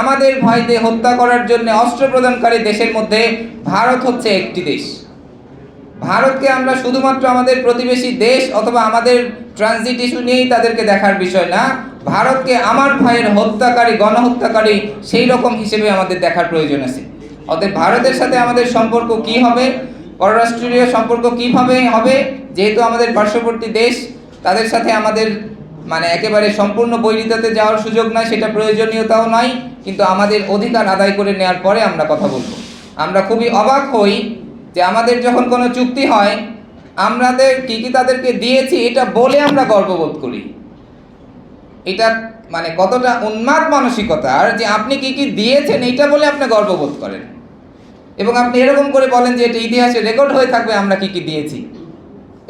আমাদের ভাইদের হত্যা করার জন্য অস্ত্র প্রদানকারী দেশের মধ্যে ভারত হচ্ছে একটি দেশ। ভারতকে আমরা শুধুমাত্র আমাদের প্রতিবেশী দেশ অথবা আমাদের ট্রানজিট ইস্যু নিয়েই তাদেরকে দেখার বিষয় না, ভারতকে আমার ভাইয়ের হত্যাকারী, গণহত্যাকারী সেই রকম হিসেবে আমাদের দেখার প্রয়োজন আছে। অতএব ভারতের সাথে আমাদের সম্পর্ক কি হবে? পররাষ্ট্রীয় সম্পর্ক কীভাবে হবে? যেহেতু আমাদের পার্শ্ববর্তী দেশ, তাদের সাথে আমাদের মানে একেবারে সম্পূর্ণ বৈরিতাতে যাওয়ার সুযোগ নয়, সেটা প্রয়োজনীয়তাও নয়, কিন্তু আমাদের অধিকার আদায় করে নেওয়ার পরে আমরা কথা বলব। আমরা খুবই অবাক হই যে আমাদের যখন কোনো চুক্তি হয় আমাদের কি কি তাদেরকে দিয়েছি, এটা বলে আমরা গর্ববোধ করি। এটা মানে কতটা উন্মাদ মানসিকতার যে আপনি কি কি দিয়েছেন, এইটা বলে আপনি গর্ববোধ করেন। এবং আপনি এরকম করে বলেন যে এটা ইতিহাসে রেকর্ড হয়ে থাকবে, আমরা কি কি দিয়েছি।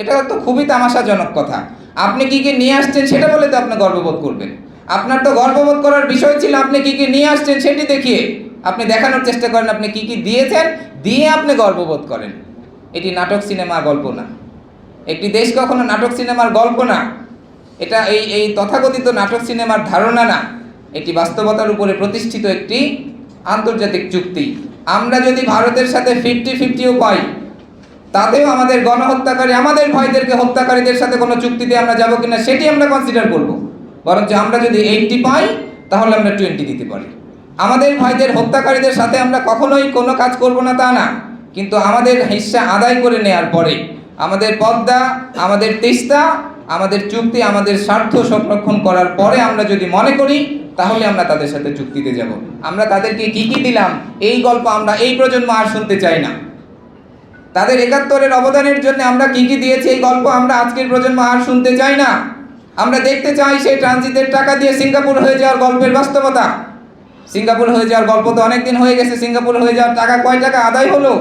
এটা তো খুবই তামাশাজনক কথা। আপনি কি কি নিয়ে আসছেন সেটা বলে তো আপনি গর্ববোধ করবেন। আপনার তো গর্ববোধ করার বিষয় ছিল আপনি কি কি নিয়ে আসছেন সেটি দেখিয়ে। আপনি দেখানোর চেষ্টা করেন আপনি কি কি দিয়েছেন, দিয়ে আপনি গর্ববোধ করেন। এটি নাটক সিনেমা গল্প না। একটি দেশ কখনো নাটক সিনেমার গল্প না। এটা এই এই তথাকথিত নাটক সিনেমার ধারণা না। এটি বাস্তবতার উপরে প্রতিষ্ঠিত একটি আন্তর্জাতিক চুক্তি। আমরা যদি ভারতের সাথে ফিফটি ফিফটিও পাই তাতেও আমাদের গণহত্যাকারী, আমাদের ভাইদেরকে হত্যাকারীদের সাথে কোনো চুক্তিতে আমরা যাব কিনা সেটি আমরা কনসিডার করব। বরঞ্চ আমরা যদি এইটটি পাই, তাহলে আমরা টোয়েন্টি দিতে পারি। আমাদের ভাইদের হত্যাকারীদের সাথে আমরা কখনোই কোনো কাজ করব না তা না। কিন্তু আমাদের হিস্সা আদায় করে নেওয়ার পরে আমাদের পদ্মা, আমাদের তিস্তা, আমাদের চুক্তি, আমাদের স্বার্থ সংরক্ষণ করার পরে আমরা যদি মনে করি, তাহলে আমরা তাদের সাথে চুক্তিতে যাব। আমরা তাদেরকে কি কি দিলাম। এই গল্প আমরা এই প্রজন্ম আর শুনতে চাই না। তাদের একাত্তরের অবদানের জন্য আমরা কি কি দিয়েছি এই গল্প আমরা আজকের প্রজন্ম আর শুনতে চাই না। আমরা দেখতে চাই সেই ট্রানজিটের টাকা দিয়ে সিঙ্গাপুর হয়ে যাওয়ার গল্পের বাস্তবতা। সিঙ্গাপুর হয়ে যাওয়ার গল্প তো অনেক দিন হয়ে গেছে। সিঙ্গাপুর হয়ে যাওয়ার টাকা কয় টাকা আদায় হলো?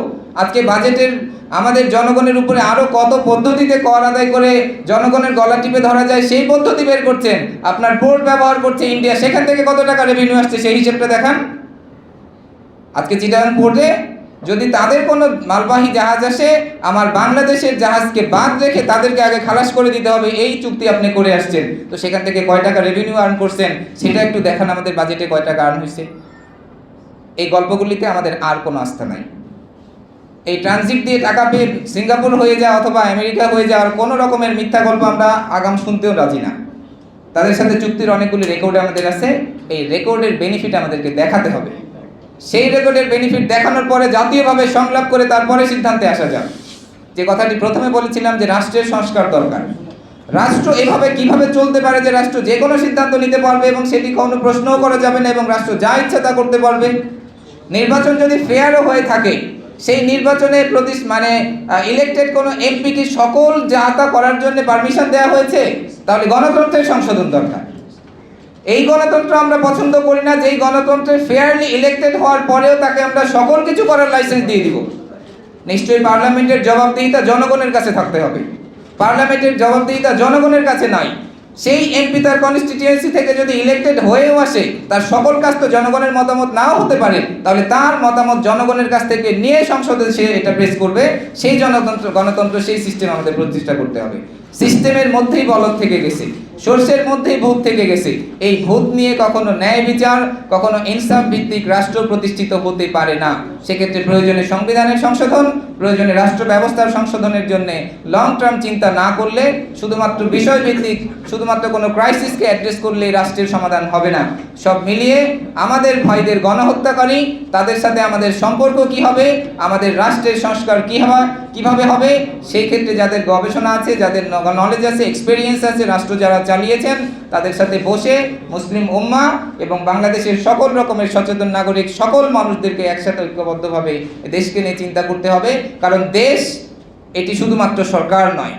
আজকে বাজেটের আমাদের জনগণের উপরে আরও কত পদ্ধতিতে কর আদায় করে জনগণের গলা টিপে ধরা যায়, সেই পদ্ধতি বের করছেন। আপনার পোর্ট ব্যবহার করছে ইন্ডিয়া। সেখান থেকে কত টাকা রেভিনিউ আসছে সেই হিসেবটা দেখান। আজকে চিটাগাং পোর্টে যদি তাদের কোনো মালবাহী জাহাজ আসে, আমার বাংলাদেশের জাহাজকে বাদ রেখে তাদেরকে আগে খালাস করে দিতে হবে, এই চুক্তি আপনি করে আসছেন। তো সেখান থেকে কয় টাকা রেভিনিউ আর্ন করছেন, সেটা একটু দেখান আমাদের বাজেটে কয় টাকা আর্ন হয়েছে। এই গল্পগুলিতে আমাদের আর কোনো আস্থা নাই। এই ট্রানজিট দিয়ে টাকা পেয়ে সিঙ্গাপুর হয়ে যাওয়া অথবা আমেরিকা হয়ে যাওয়ার কোনো রকমের মিথ্যা গল্প আমরা আগাম শুনতেও রাজি না। তাদের সাথে চুক্তির অনেকগুলি রেকর্ড আমাদের আছে, এই রেকর্ডের বেনিফিট আমাদেরকে দেখাতে হবে। সেই রেকর্ডের বেনিফিট দেখানোর পরে জাতীয়ভাবে সংলাপ করে তারপরে সিদ্ধান্তে আসা যাক। যে কথাটি প্রথমে বলেছিলাম যে রাষ্ট্রের সংস্কার দরকার। রাষ্ট্র এভাবে কীভাবে চলতে পারে যে রাষ্ট্র যে কোনো সিদ্ধান্ত নিতে পারবে এবং সেটি কোনো প্রশ্নও করা যাবে না এবং রাষ্ট্র যা ইচ্ছা তা করতে পারবে। নির্বাচন যদি ফেয়ারও হয়ে থাকে, সেই নির্বাচনে প্রতি মানে ইলেক্টেড কোনো এমপি কি সকল যা তা করার জন্য পারমিশন দেওয়া হয়েছে, তাহলে গণতন্ত্রের সংশোধন দরকার। এই গণতন্ত্র আমরা পছন্দ করি না, যেই গণতন্ত্রে ফেয়ারলি ইলেক্টেড হওয়ার পরেও তাকে আমরা সকল কিছু করার লাইসেন্স দিয়ে দিব। নিশ্চয়ই পার্লামেন্টের জবাবদিহিতা জনগণের কাছে থাকতে হবে। পার্লামেন্টের জবাবদিহিতা জনগণের কাছে নাই। সেই এমপি তার কনস্টিটিউয়েন্সি থেকে যদি ইলেক্টেড হয়েও আসে, তার সকল কাজ তো জনগণের মতামত নাও হতে পারে। তাহলে তার মতামত জনগণের কাছ থেকে নিয়ে সংসদে সে এটা প্রেস করবে। সেই জনতন্ত্র, গণতন্ত্র, সেই সিস্টেম আমাদের প্রতিষ্ঠা করতে হবে। সিস্টেমের মধ্যেই বলদ থেকে গেছে। সর্ষের মধ্যেই ভূত থেকে গেছে। এই ভূত নিয়ে কখনো ন্যায় বিচার, কখনো ইনসাফ ভিত্তিক রাষ্ট্র প্রতিষ্ঠিত হতে পারে না। সেক্ষেত্রে প্রয়োজনে সংবিধানের সংশোধন, প্রয়োজনে রাষ্ট্র ব্যবস্থার সংশোধনের জন্য লং টার্ম চিন্তা না করলে শুধুমাত্র বিষয় ভিত্তিক, শুধুমাত্র কোনো ক্রাইসিসকে অ্যাড্রেস করলে রাষ্ট্রের সমাধান হবে না। সব মিলিয়ে আমাদের ভাইদের গণহত্যাকারী, তাদের সাথে আমাদের সম্পর্ক কি হবে, আমাদের রাষ্ট্রের সংস্কার কি হবে, কীভাবে হবে, সেই ক্ষেত্রে যাদের গবেষণা আছে, যাদের নলেজ আছে এক্সপেরিয়েন্স আছে, রাষ্ট্র যারা চালিয়েছেন, তাদের সাথে বসে মুসলিম উম্মা এবং বাংলাদেশের সকল রকমের সচেতন নাগরিক, সকল মানুষদেরকে একসাথে ঐক্যবদ্ধভাবে দেশকে নিয়ে চিন্তা করতে হবে। কারণ দেশ এটি শুধুমাত্র সরকার নয়,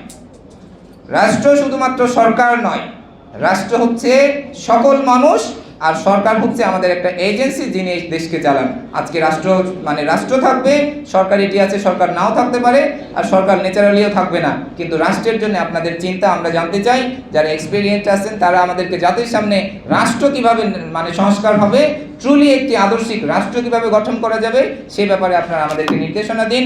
রাষ্ট্র শুধুমাত্র সরকার নয়, রাষ্ট্র হচ্ছে সকল মানুষ আর সরকার হচ্ছে আমাদের একটা এজেন্সি যিনি দেশকে চালান। আজকে রাষ্ট্র মানে রাষ্ট্র থাকবে, সরকার এটি আছে, সরকার নাও থাকতে পারে, আর সরকার ন্যাচারালিও থাকবে না। কিন্তু রাষ্ট্রের জন্য আপনাদের চিন্তা আমরা জানতে চাই, যারা এক্সপিরিয়েন্স আছেন, তারা আমাদেরকে জাতির সামনে রাষ্ট্র কীভাবে মানে সংস্কার হবে ট্রুলি একটি আদর্শিক রাষ্ট্র কীভাবে গঠন করা যাবে সেই ব্যাপারে আপনারা আমাদেরকে নির্দেশনা দিন।